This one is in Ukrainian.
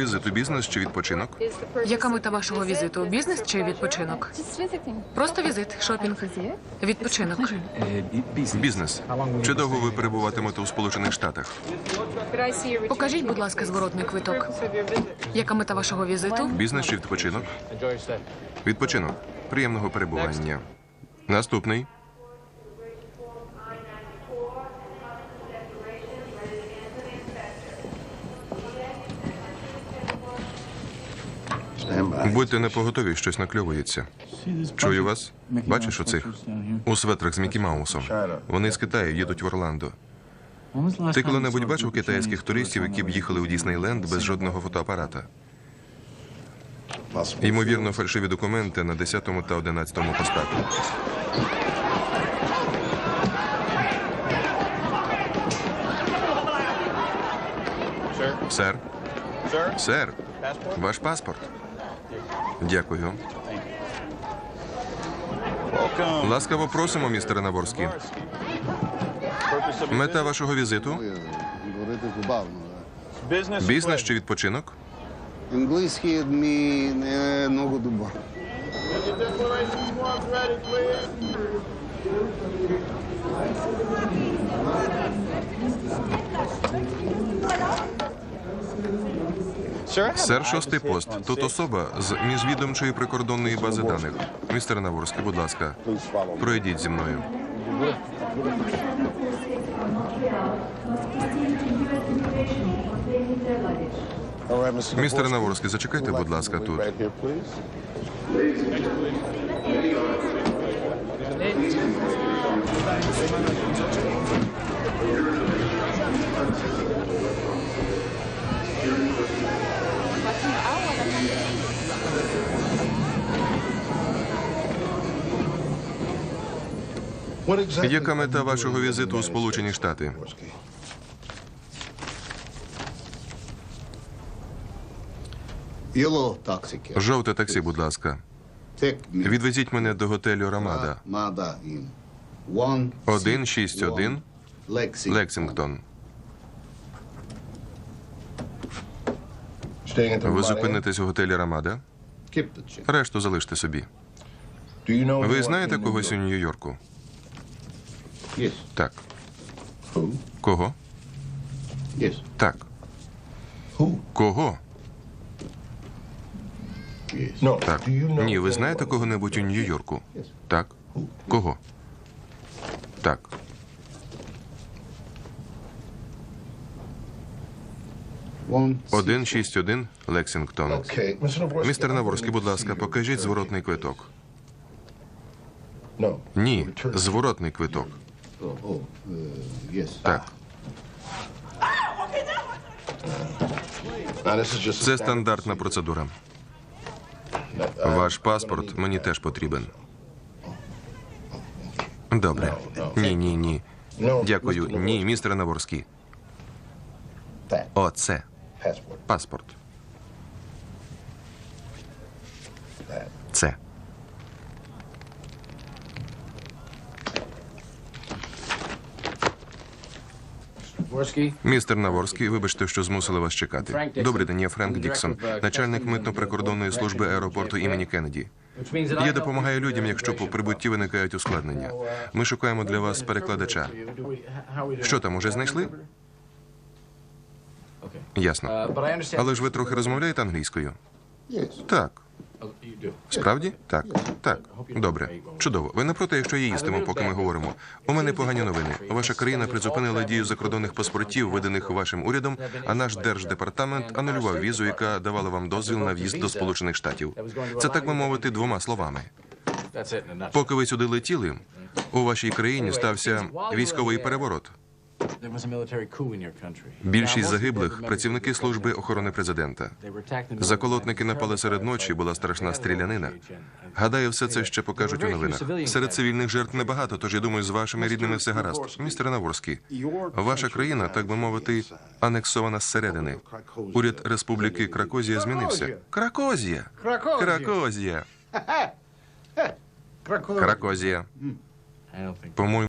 Візит у бізнес чи відпочинок? Яка мета вашого візиту? Бізнес чи відпочинок? Просто візит, шопінг, відпочинок. Бізнес. Чи довго ви перебуватимете у Сполучених Штатах? Покажіть, будь ласка, зворотний квиток. Яка мета вашого візиту? Бізнес чи відпочинок? Відпочинок. Приємного перебування. Наступний. Будьте напоготові, щось накльовується. Чую вас. Бачиш оцих? У светрах з Мікі Маусом. Вони з Китаю їдуть в Орландо. Ти коли-небудь бачив китайських туристів, які б їхали у Діснейленд без жодного фотоапарата? Ймовірно, фальшиві документи на 10 та 11 постах. Сер, сер, ваш паспорт. Дякую. Ласкаво просимо, містере Наборський. Мета вашого візиту? Бізнес чи відпочинок? Англійський ногу дуба. Сер шостий пост. Тут особа з міжвідомчої прикордонної бази даних. Містер Наворський, будь ласка, пройдіть зі мною. Містер Наворський, зачекайте, будь ласка, тут. Яка мета вашого візиту у Сполучені Штати? Жовте таксі, будь ласка. Відвезіть мене до готелю Рамада. Мада in. One. 161 Lexington. Лексингтон. Ви зупинитесь у готелі Рамада? Решту залиште собі. Ви знаєте когось у Нью-Йорку? Yes. Так. Кого? Yes. Так. Кого? Yes. Так. Ні, ви знаєте кого-небудь у Нью-Йорку? Так. Кого? Так. One. 161 Лексингтон. Містер Наворський, будь ласка, покажіть зворотний квиток. Ні, зворотний квиток. Oh, oh, uh, yes. Так. Це стандартна процедура. Ваш паспорт мені теж потрібен. Добре. Ні, ні, ні. Дякую. Ні, містер Наворський. Оце паспорт. Це. Містер Наворський, вибачте, що змусили вас чекати. Добрий день, я Френк Діксон, начальник митно-прикордонної служби аеропорту імені Кеннеді. Я допомагаю людям, якщо по прибутті виникають ускладнення. Ми шукаємо для вас перекладача. Що там уже знайшли? Ясно. Але ж ви трохи розмовляєте англійською? Так. Справді? Так. Так. Добре. Чудово. Ви не проти, якщо я їстиму, поки ми говоримо. У мене погані новини. Ваша країна призупинила дію закордонних паспортів, виданих вашим урядом, а наш держдепартамент анулював візу, яка давала вам дозвіл на в'їзд до Сполучених Штатів. Це так би мовити двома словами. Поки ви сюди летіли, у вашій країні стався військовий переворот. Більшість загиблих працівники служби охорони президента. Заколотники напали серед ночі, була страшна стрілянина. Гадаю, все це ще покажуть у новинах. Серед цивільних жертв небагато, тож я думаю, з вашими рідними все гаразд. Містер Наворський, ваша країна, так би мовити, анексована зсередини. Уряд Республіки Кракозія змінився. Кракозія! Кракозія! Кракозія. По-моєму.